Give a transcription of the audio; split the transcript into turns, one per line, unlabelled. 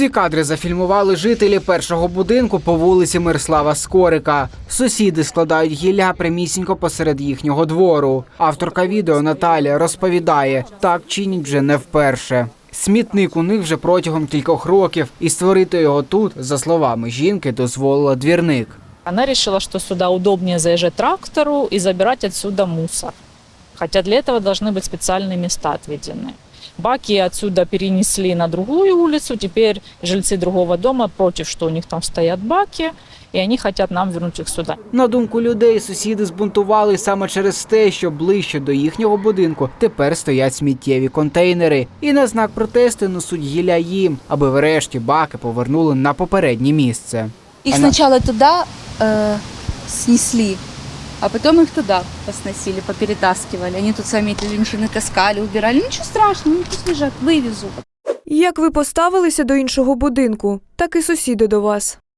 Ці кадри зафільмували жителі першого будинку по вулиці Мирослава Скорика. Сусіди складають гілля прямісінько посеред їхнього двору. Авторка відео Наталія розповідає, так чинять вже не вперше. Смітник у них вже протягом кількох років, і створити його тут, за словами жінки, дозволила двірник.
Она решила, что сюда удобнее заезжать трактору и забирать отсюда мусор. Хотя для этого должны быть специальные места отведены. Баки отсюда перенесли на другую улицу. Теперь жильцы другого дома против, что у них там стоят баки, и они хотят нам вернуть их сюда.
На думку людей, сусіди збунтували саме через те, що ближче до їхнього будинку тепер стоять сміттєві контейнери, і на знак протесту несуть гілля їм, аби врешті баки повернули на попереднє місце. Она-
сначала туда э, снесли, а потом их туда посносили, поперетаскивали. Они тут сами эти машины таскали, убирали. Ничего страшного, ну пусть лежат, вывезу.
Як ви поставилися до іншого будинку, так і сусіди до вас.